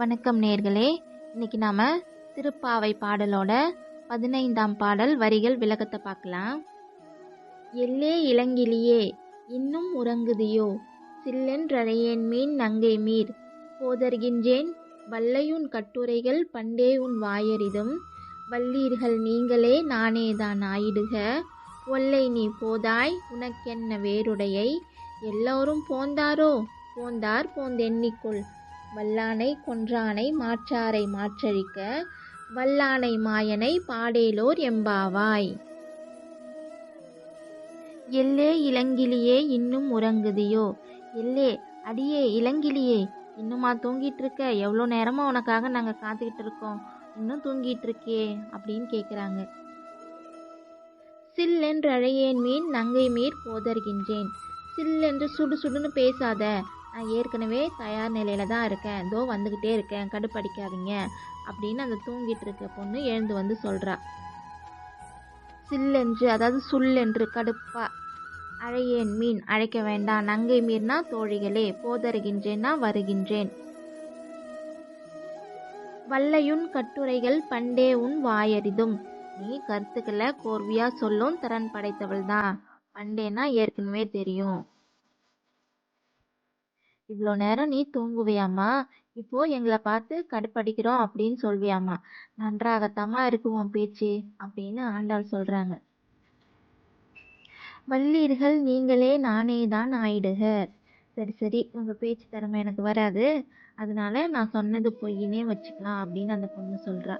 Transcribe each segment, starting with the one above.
வணக்கம் நேர்களே. இன்னைக்கு நாம திருப்பாவை பாடலோட பதினைந்தாம் பாடல் வரிகள் விளக்கத்தை பார்க்கலாம். எல்லே இளங்கிலியே இன்னும் உறங்குதியோ? சில்லென்றழையேன் மீன் நங்கை மீர். போதர்கின்றேன் வல்லையுன் கட்டுரைகள் பண்டே உன் வாயரிதும் வல்லீர்கள் நீங்களே நானேதான் ஆயிடுக. ஒல்லை நீ போதாய் உனக்கென்ன வேருடையை எல்லோரும் போந்தாரோ? போந்தார் போந்தெண்ணிக்கொள். வல்லானை கொன்றானை மாற்றாரை மாற்றழிக்க வல்லானை மாயனை பாடேலோர் எம்பாவாய். எல்லே இளங்கிலியே இன்னும் உறங்குதியோ? எல்லே அடியே இளங்கிலியே இன்னுமா தூங்கிட்டு இருக்க எவ்வளோ நேரமா உனக்காக நாங்கள் காத்துக்கிட்டு இருக்கோம் இன்னும் தூங்கிட்டு இருக்கே அப்படின்னு கேட்குறாங்க சில்லென்று அழையேன் மீன் நங்கை மீர் போதர்கின்றேன். சில்லென்று சுடு சுடுன்னு பேசாத. நான் ஏற்கனவே தயார் நிலையில தான் இருக்கேன். இதோ வந்துக்கிட்டே இருக்கேன். கடுப்படிக்காதீங்க. அப்படின்னு அந்த தூங்கிட்டு இருக்க பொண்ணு எழுந்து வந்து சொல்றா. சில்லென்று அதாவது சுல்லென்று கடுப்பா அழையேன் மீன் அழைக்க வேண்டாம். நங்கை மீர்னா தோழிகளே போதருகின்றேன்னா வருகின்றேன். வல்லையுன் கட்டுரைகள் பண்டே உன் வாயறிதும். நீ கருத்துக்களை கோர்வையா சொல்லும் திறன் படைத்தவள் தான் பண்டேனா ஏற்கனவே தெரியும். இவ்வளோ நேரம் நீ தூங்குவியாம்மா? இப்போ எங்களை பார்த்து கடுப்படிக்கிறோம் அப்படின்னு சொல்வியாமா நன்றாகத்தாம்மா இருக்கு உன் பேச்சு அப்படின்னு ஆண்டாள் சொல்றாங்க. வல்லீர்கள் நீங்களே நானே தான் ஆயிடுக. சரி சரி உங்க பேச்சு திறமை எனக்கு வராது. அதனால நான் சொன்னது பொய்யினே வச்சுக்கலாம் அப்படின்னு அந்த பொண்ணு சொல்றா.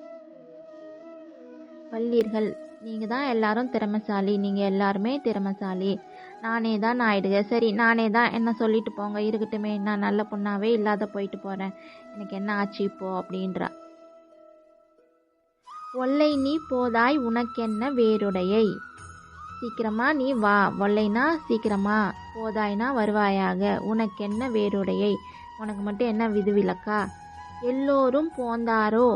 வல்லீர்கள் நீங்கள் தான் எல்லாரும் திறமைசாலி. நீங்கள் எல்லாருமே திறமைசாலி. நானே தான் ஆயிடுங்க சரி நானே தான் என்ன சொல்லிட்டு போங்க. இருக்கட்டுமே நான் நல்ல பொண்ணாகவே இல்லாத போயிட்டு போகிறேன் எனக்கு என்ன ஆச்சு இப்போ அப்படின்றா. ஒல்லை நீ போதாய் உனக்கென்ன வேறுடையை? சீக்கிரமா நீ வா. ஒல்லைனா சீக்கிரமா போதாய்னா வருவாயாக. உனக்கென்ன வேறுடையை? உனக்கு மட்டும் என்ன விதிவிலக்கா? எல்லோரும் போந்தாரோ?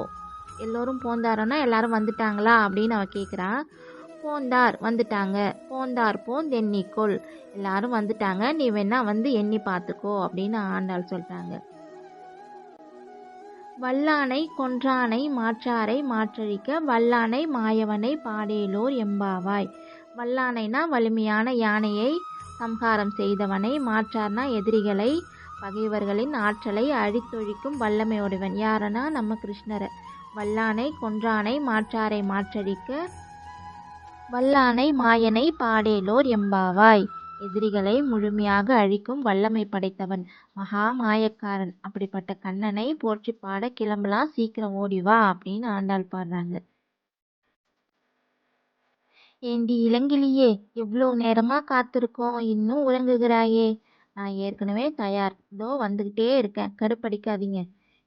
எல்லோரும் போந்தாரோன்னா எல்லாரும் வந்துட்டாங்களா அப்படின்னு அவன் கேட்குறா போந்தார் வந்துட்டாங்க. போந்தார் போந்த எண்ணிக்கொள். எல்லாரும் வந்துட்டாங்க. நீ வேணா வந்து எண்ணி பார்த்துக்கோ அப்படின்னு ஆண்டாள் சொல்கிறாங்க வல்லானை கொன்றானை மாற்றாரை மாற்றழிக்க வல்லானை மாயவனை பாடேலோர் எம்பாவாய். வல்லானைனா வலிமையான யானையை சம்ஹாரம் செய்தவனை மாற்றார்னா எதிரிகளை பகைவர்களின் ஆற்றலை அழித்தொழிக்கும் வல்லமையுடையவன் யாரனா நம்ம கிருஷ்ணரை. வல்லானை கொன்றானை மாற்றாரை மாற்றடிக்க வல்லானை மாயனை பாடேலோர் எம்பாவாய். எதிரிகளை முழுமையாக அழிக்கும் வல்லமை படைத்தவன் மகா மாயக்காரன். அப்படிப்பட்ட கண்ணனை போற்றி பாட கிளம்பலாம் சீக்கிரம் ஓடி வா அப்படின்னு ஆண்டாள் பாடுறாங்க. ஏண்டி இளங்கிலியே இவ்வளோ நேரமா காத்திருக்கோம் இன்னும் உறங்குகிறாயே. நான் ஏற்கனவே தயார் இதோ வந்துக்கிட்டே இருக்கேன் கடுப்படிக்காதீங்க.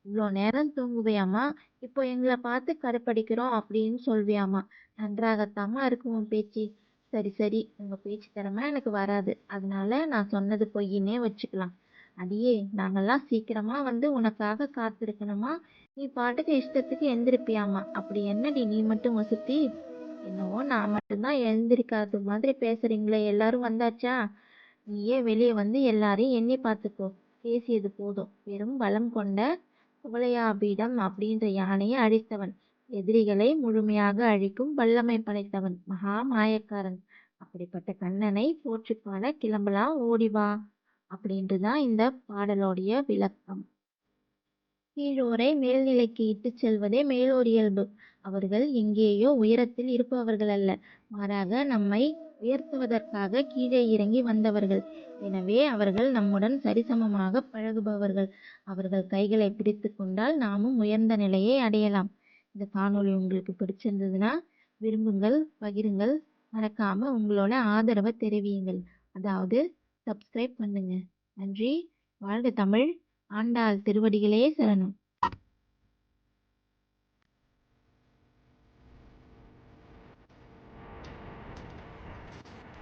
இவ்வளோ நேரம் தூங்குவியாமா இப்போ எங்களை பார்த்து கடுப்படிக்கிறோம் அப்படின்னு சொல்வியாமா நன்றாகத்தாம்மா இருக்கும் உன் பேச்சு. சரி சரி. உங்கள் பேச்சு திறமை எனக்கு வராது. அதனால நான் சொன்னது பொய்யினே வச்சுக்கலாம். அடியே நாங்கள்லாம் சீக்கிரமாக வந்து உனக்காக காத்திருக்கணுமா? நீ பாட்டுக்கு இஷ்டத்துக்கு எந்திருப்பியாமா அப்படி என்னடி நீ மட்டும் வசுத்தி என்னவோ நான் மட்டும்தான் எழுந்திருக்காது மாதிரி பேசுறீங்களே. எல்லாரும் வந்தாச்சா? நீயே வெளியே வந்து எல்லாரையும் எண்ணி பார்த்துக்கோ. பேசியது போதும். வெறும் பலம் கொண்ட குவளையாபீடம் அப்படின்ற யானையை அழித்தவன். எதிரிகளை முழுமையாக அழிக்கும் வல்லமை படைத்தவன். மகா மாயக்காரன். அப்படிப்பட்ட கண்ணனை போற்றி பாட கிளம்பலாம் ஓடிவா அப்படின்ட்டுதான் இந்த பாடலோடைய விளக்கம். கீழோரை மேல்நிலைக்கு இட்டு செல்வதே மேலோர் இயல்பு. அவர்கள் எங்கேயோ உயரத்தில் இருப்பவர்கள் அல்ல மாறாக நம்மை உயர்த்துவதற்காக கீழே இறங்கி வந்தவர்கள். எனவே அவர்கள் நம்முடன் சரிசமமாக பழகுபவர்கள். அவர்கள் கைகளை பிடித்து கொண்டால் நாமும் உயர்ந்த நிலையை அடையலாம். இந்த காணொளி உங்களுக்கு பிடிச்சிருந்ததுன்னா விரும்புங்கள் பகிருங்கள் மறக்காம உங்களோட ஆதரவை தெரிவியுங்கள். அதாவது சப்ஸ்கிரைப் பண்ணுங்க. நன்றி. வாழ்க தமிழ். ஆண்டாள் திருவடிகளே சரணம்.